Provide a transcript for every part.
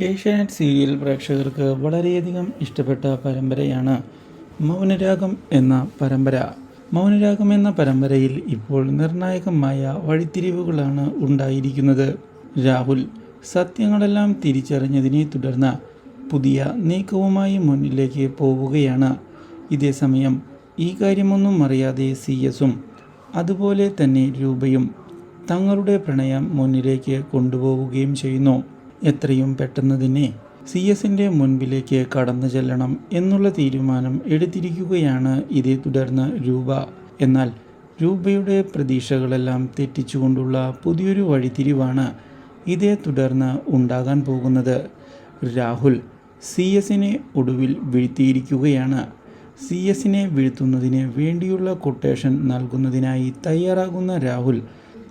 Asianet serial പ്രേക്ഷകർക്ക് വളരെയധികം ഇഷ്ടപ്പെട്ട പരമ്പരയാണ് മൗനരാഗം എന്ന പരമ്പര. മൗനരാഗം എന്ന പരമ്പരയിൽ ഇപ്പോൾ നിർണായകമായ വഴിത്തിരിവുകളാണ് ഉണ്ടായിരിക്കുന്നത്. രാഹുൽ സത്യങ്ങളെല്ലാം തിരിച്ചറിഞ്ഞതിനെ തുടർന്ന് പുതിയ നീക്കവുമായി മുന്നിലേക്ക് പോവുകയാണ്. ഇതേസമയം ഈ കാര്യമൊന്നും അറിയാതെ സി എസും അതുപോലെ തന്നെ രൂപയും തങ്ങളുടെ പ്രണയം മുന്നിലേക്ക് കൊണ്ടുപോവുകയും ചെയ്യുന്നു. എത്രയും പെട്ടെന്ന് തന്നെ സി എസിന്റെ മുൻപിലേക്ക് കടന്നു ചെല്ലണം എന്നുള്ള തീരുമാനം എടുത്തിരിക്കുകയാണ് ഇതേ തുടർന്ന് രൂപ. എന്നാൽ രൂപയുടെ പ്രതീക്ഷകളെല്ലാം തെറ്റിച്ചുകൊണ്ടുള്ള പുതിയൊരു വഴിത്തിരിവാണ് ഇതേ തുടർന്ന് ഉണ്ടാകാൻ പോകുന്നത്. രാഹുൽ സി എസിനെ ഒടുവിൽ വീഴ്ത്തിയിരിക്കുകയാണ്. സി എസിനെ വീഴ്ത്തുന്നതിന് വേണ്ടിയുള്ള കൊട്ടേഷൻ നൽകുന്നതിനായി തയ്യാറാകുന്ന രാഹുൽ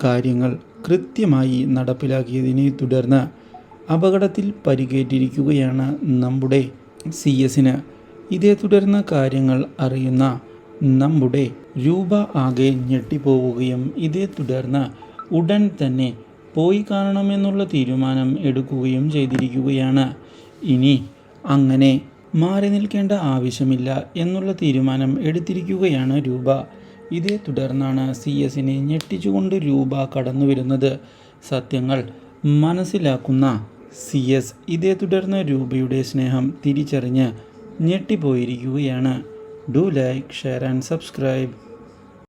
കാര്യങ്ങൾ കൃത്യമായി നടപ്പിലാക്കിയതിനെ തുടർന്ന് അപകടത്തിൽ പരിക്കേറ്റിരിക്കുകയാണ് നമ്മുടെ സി എസിന്. ഇതേ തുടർന്ന് കാര്യങ്ങൾ അറിയുന്ന നമ്മുടെ രൂപ ആകെ ഞെട്ടിപ്പോവുകയും ഇതേ തുടർന്ന് ഉടൻ തന്നെ പോയി കാണണമെന്നുള്ള തീരുമാനം എടുക്കുകയും ചെയ്തിരിക്കുകയാണ്. ഇനി അങ്ങനെ മാറി നിൽക്കേണ്ട ആവശ്യമില്ല എന്നുള്ള തീരുമാനം എടുത്തിരിക്കുകയാണ് രൂപ. ഇതേ തുടർന്നാണ് സി എസിനെ ഞെട്ടിച്ചുകൊണ്ട് രൂപ കടന്നു വരുന്നത് സത്യങ്ങൾ മനസ്സിലാക്കുന്ന സി എസ് ഇതേ തുടർന്ന് രൂപയുടെ സ്നേഹം തിരിച്ചറിഞ്ഞ് ഞെട്ടിപ്പോയിരിക്കുകയാണ്. Do like share and subscribe.